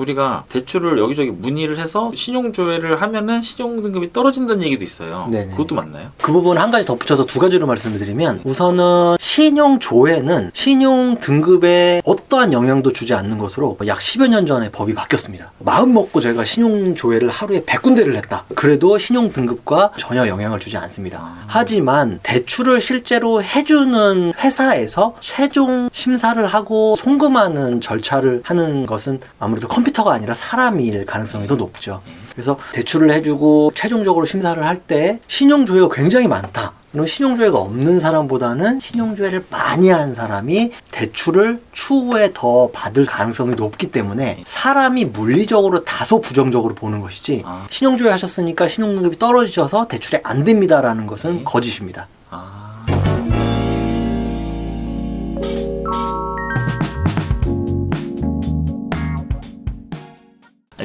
우리가 대출을 여기저기 문의를 해서 신용 조회를 하면은 신용 등급이 떨어진다는 얘기도 있어요. 네네. 그것도 맞나요? 그 부분 한 가지 덧붙여서 두 가지로 말씀을 드리면 우선은 신용 조회는 신용 등급에 어떠한 영향도 주지 않는 것으로 약 10여 년 전에 법이 바뀌었습니다. 마음 먹고 제가 신용 조회를 하루에 100군데를 했다. 그래도 신용 등급과 전혀 영향을 주지 않습니다. 하지만 대출을 실제로 해주는 회사에서 최종 심사를 하고 송금하는 절차를 하는 것은 아무래도 컴퓨터 가 아니라 사람일 가능성이 더 높죠. 그래서 대출을 해주고 최종적으로 심사를 할 때 신용조회가 굉장히 많다. 그럼 신용조회가 없는 사람보다는 신용조회를 많이 한 사람이 대출을 추후에 더 받을 가능성이 높기 때문에 사람이 물리적으로 다소 부정적으로 보는 것이지 아. 신용조회 하셨으니까 신용등급이 떨어지셔서 대출이 안 됩니다라는 것은 네. 거짓입니다.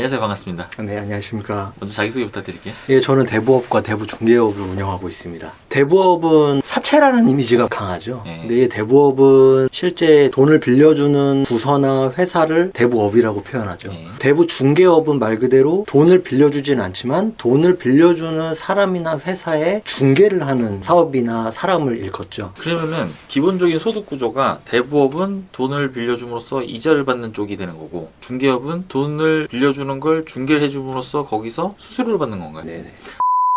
안녕하세요. 반갑습니다. 네, 안녕하십니까. 먼저 자기소개 부탁드릴게요. 예, 저는 대부업과 대부중개업을 운영하고 있습니다. 대부업은 사채라는 이미지가 강하죠. 네. 근데 이 대부업은 실제 돈을 빌려주는 부서나 회사를 대부업이라고 표현하죠. 네. 대부중개업은 말 그대로 돈을 빌려주진 않지만 돈을 빌려주는 사람이나 회사에 중개를 하는 사업이나 사람을 일컫죠. 그러면은 기본적인 소득 구조가 대부업은 돈을 빌려줌으로써 이자를 받는 쪽이 되는 거고 중개업은 돈을 빌려주는 걸 중개를 해줌으로써 거기서 수수료를 받는 건가요? 네네.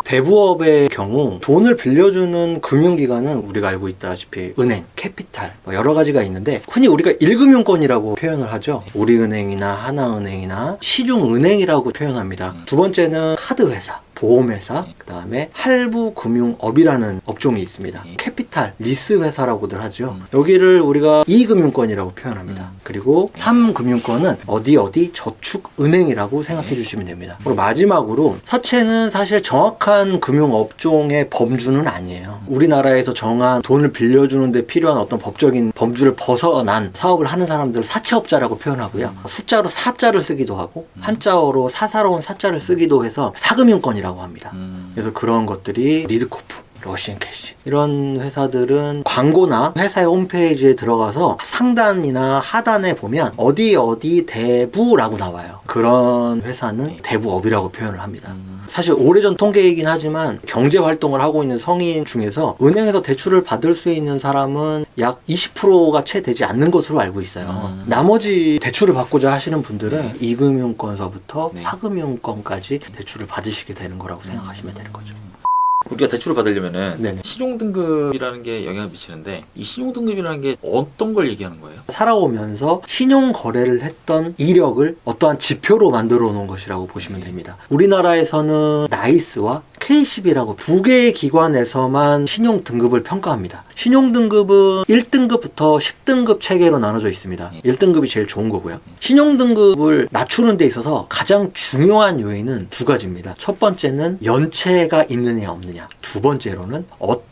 대부업의 경우 돈을 빌려주는 금융기관은 우리가 알고 있다시피 은행, 캐피탈 뭐 여러 가지가 있는데 흔히 우리가 1금융권이라고 표현을 하죠. 우리은행이나 하나은행이나 시중은행이라고 표현합니다. 두 번째는 카드 회사, 보험회사, 그 다음에 할부금융업이라는 업종이 있습니다. 네. 캐피탈, 리스 회사라고들 하죠. 음. 여기를 우리가 2금융권이라고 표현합니다. 음. 그리고 3금융권은 어디 어디 저축은행이라고 생각해 주시면 됩니다. 그리고 마지막으로 사채는 사실 정확한 금융업종의 범주는 아니에요. 우리나라에서 정한 돈을 빌려주는데 필요한 어떤 법적인 범주를 벗어난 사업을 하는 사람들을 사채업자라고 표현하고요. 숫자로 사자를 쓰기도 하고 한자어로 사사로운 사자를 쓰기도 해서 사금융권이라고 합니다. 음. 그래서 그런 것들이 리드코프, 러시안 캐시 이런 회사들은 광고나 회사의 홈페이지에 들어가서 상단이나 하단에 보면 어디 어디 대부라고 나와요. 그런 회사는 대부업이라고 표현을 합니다. 음. 사실 오래전 통계이긴 하지만 경제 활동을 하고 있는 성인 중에서 은행에서 대출을 받을 수 있는 사람은 약 20%가 채 되지 않는 것으로 알고 있어요. 음. 나머지 대출을 받고자 하시는 분들은 이금융권서부터 네. 사금융권까지 대출을 받으시게 되는 거라고 생각하시면 되는 거죠. 우리가 대출을 받으려면은 네네. 신용 등급이라는 게 영향을 미치는데 이 신용 등급이라는 게 어떤 걸 얘기하는 거예요? 살아오면서 신용 거래를 했던 이력을 어떠한 지표로 만들어 놓은 것이라고 보시면 됩니다. 우리나라에서는 나이스와 K10이라고 두 개의 기관에서만 신용 등급을 평가합니다. 신용 등급은 1등급부터 10등급 체계로 나눠져 있습니다. 1등급이 제일 좋은 거고요. 신용 등급을 낮추는 데 있어서 가장 중요한 요인은 두 가지입니다. 첫 번째는 연체가 있느냐 없느냐. 두 번째로는 어떤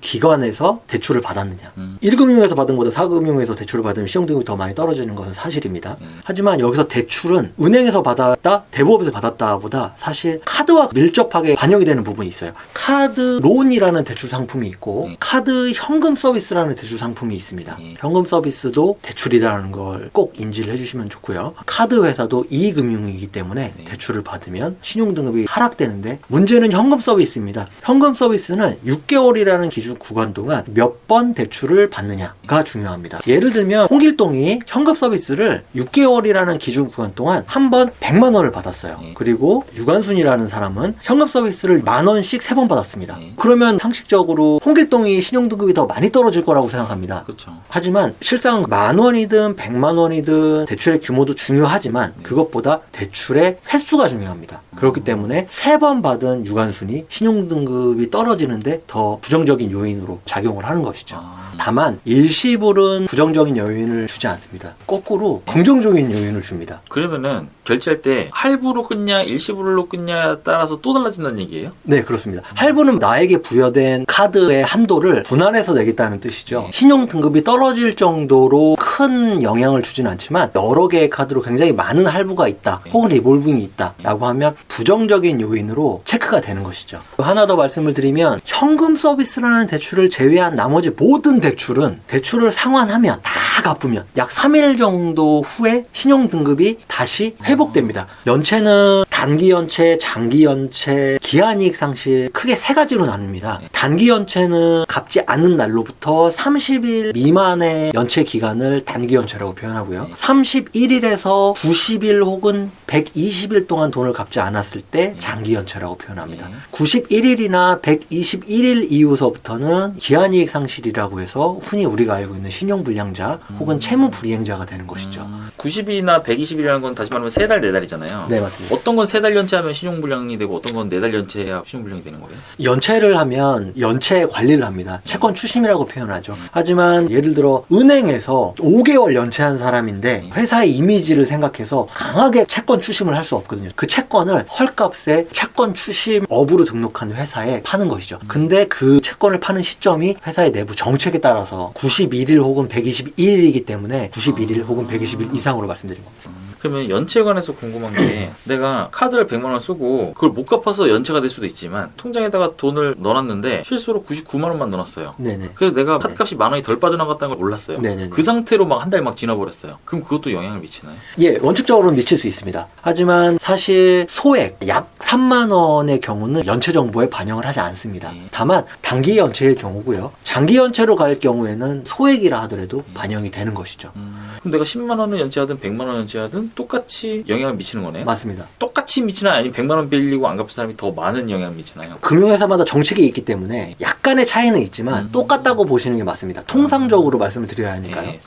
기관에서 대출을 받았느냐. 음. 1금융에서 받은 것보다 4금융에서 대출을 받으면 신용등급이 더 많이 떨어지는 것은 사실입니다. 음. 하지만 여기서 대출은 은행에서 받았다, 대부업에서 받았다 보다 사실 카드와 밀접하게 반영이 되는 부분이 있어요. 카드 론이라는 대출 상품이 있고 음. 카드 현금 서비스라는 대출 상품이 있습니다. 음. 현금 서비스도 대출이라는 걸 꼭 인지를 해주시면 좋고요. 카드 회사도 이익금융이기 때문에 네. 대출을 받으면 신용등급이 하락되는데 문제는 현금 서비스입니다. 현금 서비스는 6개월이라는 기준 구간 동안 몇 번 대출을 받느냐가 중요합니다. 예를 들면 홍길동이 현금 서비스를 6개월이라는 기준 구간 동안 한 번 100만 원을 받았어요. 네. 그리고 유관순이라는 사람은 현금 서비스를 만 원씩 세 번 받았습니다. 네. 그러면 상식적으로 홍길동이 신용등급이 더 많이 떨어질 거라고 생각합니다. 그렇죠. 하지만 실상 만 원이든 백만 원이든 대출의 규모도 중요하지만 네. 그것보다 대출의 횟수가 중요합니다. 그렇기 때문에 세 번 받은 유관순이 신용등급이 떨어지는데 더 부정 적인 요인으로 작용을 하는 것이죠. 아. 다만 일시불은 부정적인 요인을 주지 않습니다. 거꾸로 긍정적인 요인을 줍니다. 그러면은 결제할 때 할부로 끊냐 일시불로 끊냐에 따라서 또 달라진다는 얘기예요? 네, 그렇습니다. 할부는 나에게 부여된 카드의 한도를 분할해서 내겠다는 뜻이죠. 네. 신용 등급이 떨어질 정도로 큰 영향을 주진 않지만 여러 개의 카드로 굉장히 많은 할부가 있다. 네. 혹은 리볼빙이 있다. 라고 하면 부정적인 요인으로 체크가 되는 것이죠. 하나 더 말씀을 드리면 현금 서비스라는 대출을 제외한 나머지 모든 대출은 대출을 상환하면 다 갚으면 약 3일 정도 후에 신용 등급이 다시 회복 됩니다. 연체는 단기 연체, 장기 연체, 기한이익 상실 크게 세 가지로 나눕니다. 단기 연체는 갚지 않는 날로부터 30일 미만의 연체 기간을 단기 연체라고 표현하고요. 31일에서 90일 혹은 120일 동안 돈을 갚지 않았을 때 장기 연체라고 표현합니다. 91일이나 121일 이후서부터는 기한이익 상실이라고 해서 흔히 우리가 알고 있는 신용불량자 혹은 채무불이행자가 되는 것이죠. 90일이나 120일이라는 건 다시 말하면 세 달, 네 달이잖아요. 네, 맞습니다. 어떤 건세 달 연체하면 신용불량이 되고 어떤 건 네 달 연체해야 신용불량이 되는 거예요? 연체를 하면 연체 관리를 합니다. 채권 추심이라고 표현하죠. 하지만 예를 들어 은행에서 5개월 연체한 사람인데 회사의 이미지를 생각해서 강하게 채권 추심을 할 수 없거든요. 그 채권을 헐값에 채권 추심 업으로 등록한 회사에 파는 것이죠. 근데 그 채권을 파는 시점이 회사의 내부 정책에 따라서 91일 혹은 121일이기 때문에 91일 혹은 120일 이상으로 말씀드린 겁니다. 그러면 연체에 관해서 궁금한 게 내가 카드를 100만 원 쓰고 그걸 못 갚아서 연체가 될 수도 있지만 통장에다가 돈을 넣어놨는데 실수로 99만 원만 넣어놨어요. 네네. 그래서 내가 카드값이 만 원이 덜 빠져나갔다는 걸 몰랐어요. 네네네. 그 상태로 막 한 달 막 지나버렸어요. 그럼 그것도 영향을 미치나요? 예, 원칙적으로는 미칠 수 있습니다. 하지만 사실 소액 약 3만 원의 경우는 연체 정보에 반영을 하지 않습니다. 예. 다만 단기 연체일 경우고요. 장기 연체로 갈 경우에는 소액이라 하더라도 반영이 되는 것이죠. 음, 그럼 내가 10만 원을 연체하든 100만 원 연체하든 똑같이 영향을 미치는 거네요? 맞습니다. 똑같이 미치나요? 아니면 100만 원 빌리고 안 갚은 사람이 더 많은 영향을 미치나요? 금융회사마다 정책이 있기 때문에 약간의 차이는 있지만 음. 똑같다고 보시는 게 맞습니다. 통상적으로 말씀을 드려야 하니까요. 예.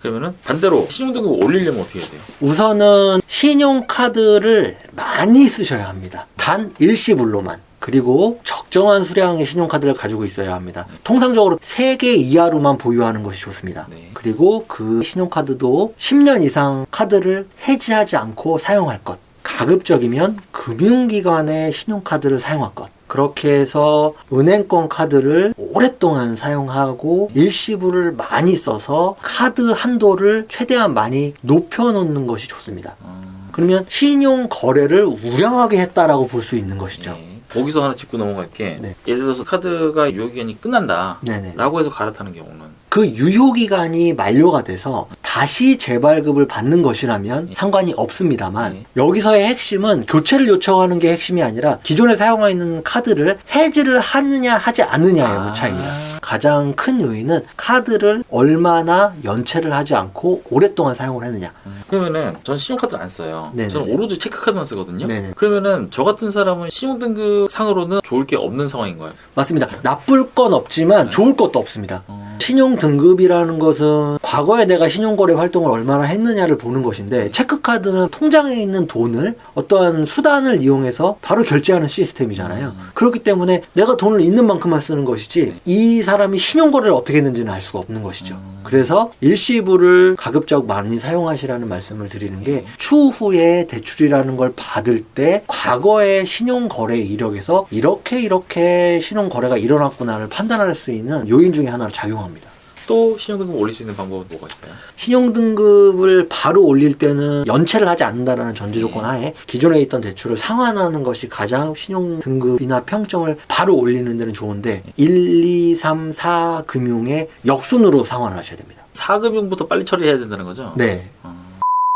그러면은 반대로 신용등급 올리려면 어떻게 해야 돼요? 우선은 신용카드를 많이 쓰셔야 합니다. 단 일시불로만. 그리고 적정한 수량의 신용카드를 가지고 있어야 합니다. 통상적으로 3개 이하로만 보유하는 것이 좋습니다. 네. 그리고 그 신용카드도 10년 이상 카드를 해지하지 않고 사용할 것. 가급적이면 금융기관의 신용카드를 사용할 것. 그렇게 해서 은행권 카드를 오랫동안 사용하고 일시불을 많이 써서 카드 한도를 최대한 많이 높여놓는 것이 좋습니다. 음, 그러면 신용 거래를 우량하게 했다라고 볼 수 있는 것이죠. 예. 거기서 하나 짚고 넘어갈게. 네. 예를 들어서 카드가 유효기간이 끝난다. 네네. 라고 해서 갈아타는 경우는 그 유효 기간이 만료가 돼서 다시 재발급을 받는 것이라면 예. 상관이 없습니다만 예. 여기서의 핵심은 교체를 요청하는 게 핵심이 아니라 기존에 사용하고 있는 카드를 해지를 하느냐 하지 않느냐의 아. 차이입니다. 가장 큰 요인은 카드를 얼마나 연체를 하지 않고 오랫동안 사용을 했느냐. 음, 그러면은 전 신용카드를 안 써요. 네네. 저는 오로지 체크카드만 쓰거든요. 네네. 그러면은 저 같은 사람은 신용등급 상으로는 좋을 게 없는 상황인 거예요. 맞습니다. 나쁠 건 없지만 네. 좋을 것도 없습니다. 어, 신용 등급이라는 것은 과거에 내가 신용거래 활동을 얼마나 했느냐를 보는 것인데 체크카드는 통장에 있는 돈을 어떠한 수단을 이용해서 바로 결제하는 시스템이잖아요. 음. 그렇기 때문에 내가 돈을 있는 만큼만 쓰는 것이지 네. 이 사람이 신용거래를 어떻게 했는지는 알 수가 없는 것이죠. 음. 그래서 일시불을 가급적 많이 사용하시라는 말씀을 드리는 게 네. 추후에 대출이라는 걸 받을 때 과거의 신용거래 이력에서 이렇게 이렇게 신용거래가 일어났구나를 판단할 수 있는 요인 중에 하나로 작용합니다. 또 신용등급 올릴 수 있는 방법은 뭐가 있어요? 신용등급을 바로 올릴 때는 연체를 하지 않는다는 전제 조건 하에 기존에 있던 대출을 상환하는 것이 가장 신용등급이나 평점을 바로 올리는 데는 좋은데 1, 2, 3, 4 금융의 역순으로 상환을 하셔야 됩니다. 4금융부터 빨리 처리해야 된다는 거죠? 네. 어.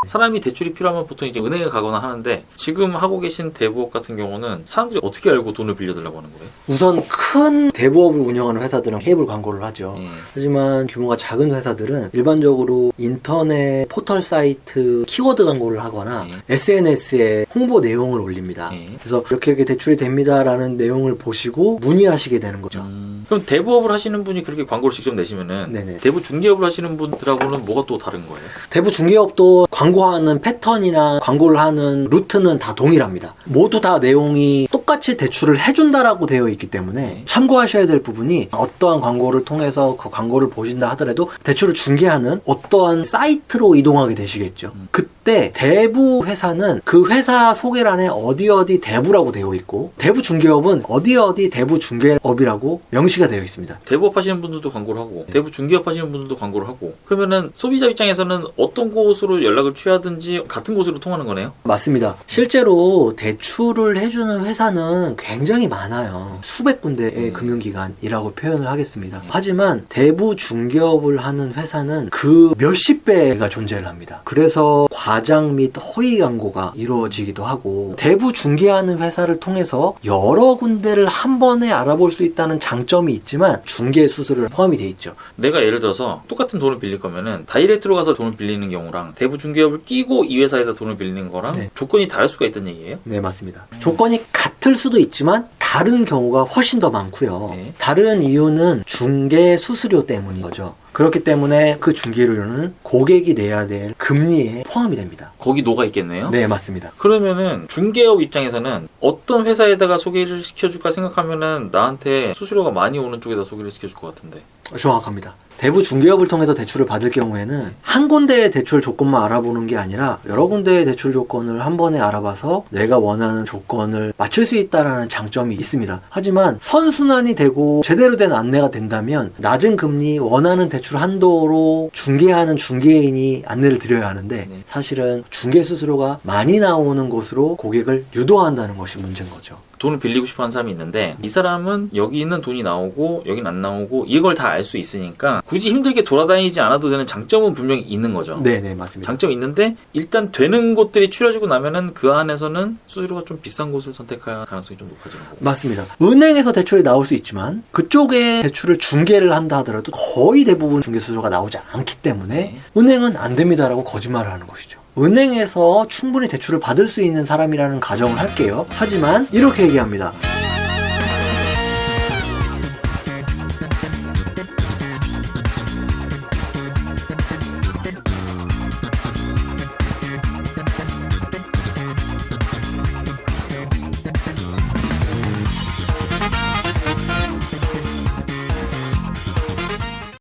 사람이 대출이 필요하면 보통 이제 은행에 가거나 하는데 지금 하고 계신 대부업 같은 경우는 사람들이 어떻게 알고 돈을 빌려달라고 하는 거예요? 우선 큰 대부업을 운영하는 회사들은 케이블 광고를 하죠. 예. 하지만 규모가 작은 회사들은 일반적으로 인터넷 포털 사이트 키워드 광고를 하거나 예. SNS에 홍보 내용을 올립니다. 예. 그래서 이렇게 이렇게 대출이 됩니다라는 내용을 보시고 문의하시게 되는 거죠. 음, 그럼 대부업을 하시는 분이 그렇게 광고를 직접 내시면은 네네. 대부 중개업을 하시는 분들하고는 뭐가 또 다른 거예요? 대부 중개업도 광고 하는 패턴이나 광고를 하는 루트는 다 동일합니다. 모두 다 내용이 똑같이 대출을 해준다라고 되어 있기 때문에 네. 참고하셔야 될 부분이 어떠한 광고를 통해서 그 광고를 보신다 하더라도 대출을 중개하는 어떠한 사이트로 이동하게 되시겠죠. 음. 그 때 대부 회사는 그 회사 소개란에 어디 어디 대부라고 되어 있고 대부 중개업은 어디 어디 대부 중개업이라고 명시가 되어 있습니다. 대부업 하시는 분들도 광고를 하고 대부 중개업 하시는 분들도 광고를 하고 그러면은 소비자 입장에서는 어떤 곳으로 연락을 취하든지 같은 곳으로 통하는 거네요? 맞습니다. 실제로 대출을 해주는 회사는 회사는 굉장히 많아요. 수백 군데의 음. 금융기관이라고 표현을 하겠습니다. 하지만 대부 중개업을 하는 회사는 그 몇십 배가 존재를 합니다. 그래서 과장 및 허위 광고가 이루어지기도 하고 대부 중개하는 회사를 통해서 여러 군데를 한 번에 알아볼 수 있다는 장점이 있지만 중개 수수료 포함이 돼 있죠. 내가 예를 들어서 똑같은 돈을 빌릴 거면은 다이렉트로 가서 돈을 빌리는 경우랑 대부 중개업을 끼고 이 회사에다 돈을 빌리는 거랑 네. 조건이 다를 수가 있다는 얘기예요. 네, 맞습니다. 조건이 같을 수도 있지만 다른 경우가 훨씬 더 많고요. 네. 다른 이유는 중개 수수료 때문인 거죠. 그렇기 때문에 그 중개료는 고객이 내야 될 금리에 포함이 됩니다. 거기 녹아 있겠네요. 네, 맞습니다. 그러면은 중개업 입장에서는 어떤 회사에다가 소개를 시켜줄까 생각하면은 나한테 수수료가 많이 오는 쪽에다 소개를 시켜줄 것 같은데. 정확합니다. 대부 중개업을 통해서 대출을 받을 경우에는 한 군데의 대출 조건만 알아보는 게 아니라 여러 군데의 대출 조건을 한 번에 알아봐서 내가 원하는 조건을 맞출 수 있다라는 장점이 있습니다. 하지만 선순환이 되고 제대로 된 안내가 된다면 낮은 금리 원하는 대출 한도로 중개하는 중개인이 안내를 드려야 하는데 네. 사실은 중개 수수료가 많이 나오는 곳으로 고객을 유도한다는 것이 문제인 거죠. 돈을 빌리고 싶어 하는 사람이 있는데 이 사람은 여기 있는 돈이 나오고 여긴 안 나오고 이걸 다 알 수 있으니까 굳이 힘들게 돌아다니지 않아도 되는 장점은 분명히 있는 거죠. 네, 네, 맞습니다. 장점이 있는데 일단 되는 곳들이 추려지고 나면은 그 안에서는 수수료가 좀 비싼 곳을 선택할 가능성이 좀 높아지는 거고. 맞습니다. 은행에서 대출이 나올 수 있지만 그쪽에 대출을 중개를 한다 하더라도 거의 대부분 중개 수수료가 나오지 않기 때문에 네. 은행은 안 됩니다라고 거짓말을 하는 것이죠. 은행에서 충분히 대출을 받을 수 있는 사람이라는 가정을 할게요. 하지만 이렇게 얘기합니다.